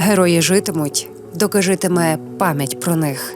Герої житимуть, доки житиме пам'ять про них.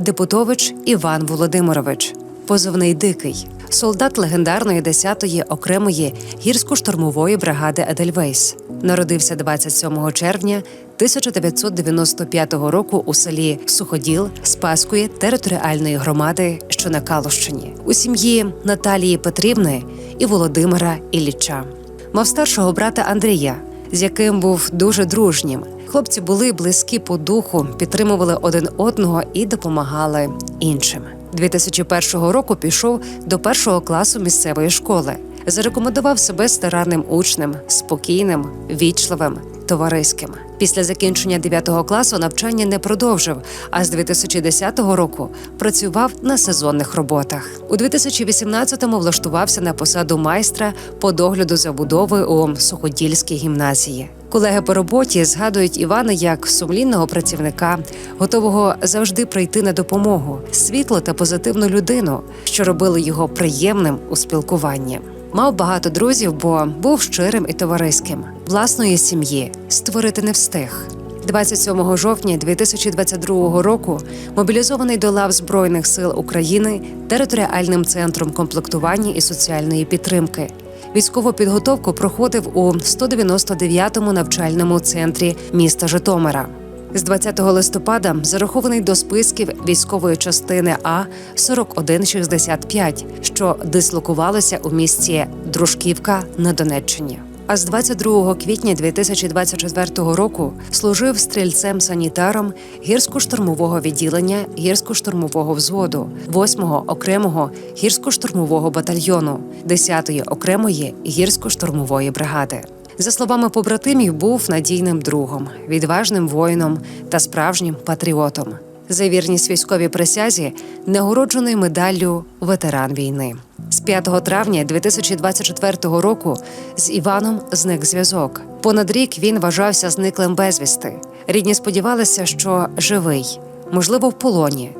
Депутович Іван Володимирович, позивний дикий, солдат легендарної 10-ї окремої гірсько-штурмової бригади Едельвейс. Народився 27 червня 1995 року у селі Суходіл Спаської територіальної громади, що на Калущині, у сім'ї Наталії Петрівни і Володимира Ілліча. Мав старшого брата Андрія, з яким був дуже дружнім. Хлопці були близькі по духу, підтримували один одного і допомагали іншим. 2001 року пішов до першого класу місцевої школи. Зарекомендував себе старанним учнем, спокійним, вічливим, товариським. Після закінчення 9 класу навчання не продовжив, а з 2010 року працював на сезонних роботах. У 2018-му влаштувався на посаду майстра по догляду за будовою у Суходільській гімназії. Колеги по роботі згадують Івана як сумлінного працівника, готового завжди прийти на допомогу, світло та позитивну людину, що робили його приємним у спілкуванні. Мав багато друзів, бо був щирим і товариським. Власної сім'ї створити не встиг. 27 жовтня 2022 року мобілізований до лав Збройних сил України територіальним центром комплектування і соціальної підтримки. Військову підготовку проходив у 199-му навчальному центрі міста Житомира. З 20 листопада зарахований до списків військової частини А 4165, що дислокувалося у місті Дружківка на Донеччині. А з 22 квітня 2024 року служив стрільцем-санітаром гірсько-штурмового відділення гірсько-штурмового взводу, 8-го окремого гірсько-штурмового батальйону, 10-ї окремої гірсько-штурмової бригади. За словами побратимів, був надійним другом, відважним воїном та справжнім патріотом. За вірність військовій присязі нагороджений медаллю ветеран війни. З 5 травня 2024 року з Іваном зник зв'язок. Понад рік він вважався зниклим безвісти. Рідні сподівалися, що живий, можливо, в полоні.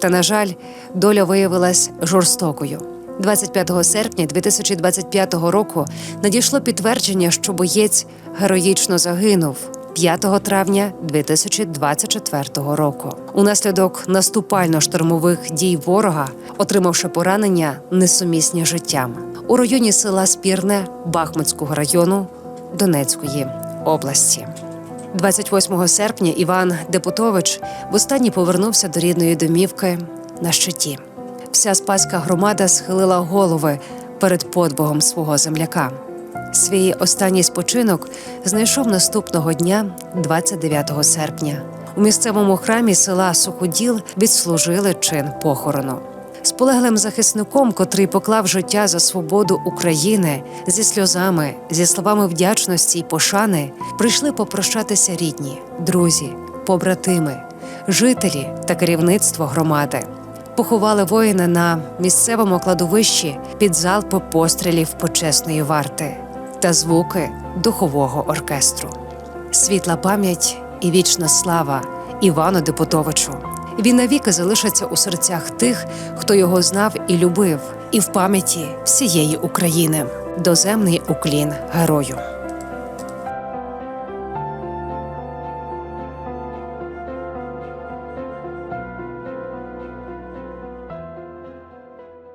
Та, на жаль, доля виявилась жорстокою. 25 серпня 2025 року надійшло підтвердження, що боєць героїчно загинув 5 травня 2024 року. Унаслідок наступально-штурмових дій ворога, отримавши поранення несумісні життям у районі села Спірне Бахмутського району Донецької області. 28 серпня Іван Депутович востаннє повернувся до рідної домівки на щиті. Вся спаська громада схилила голови перед подвигом свого земляка. Свій останній спочинок знайшов наступного дня, 29 серпня. У місцевому храмі села Суходіл відслужили чин похорону. З полеглим захисником, котрий поклав життя за свободу України, зі сльозами, зі словами вдячності й пошани, прийшли попрощатися рідні, друзі, побратими, жителі та керівництво громади. Поховали воїна на місцевому кладовищі під залпи пострілів почесної варти та звуки духового оркестру. Світла пам'ять і вічна слава Івану Депутовичу. Він навіки залишиться у серцях тих, хто його знав і любив, і в пам'яті всієї України. Доземний уклін герою.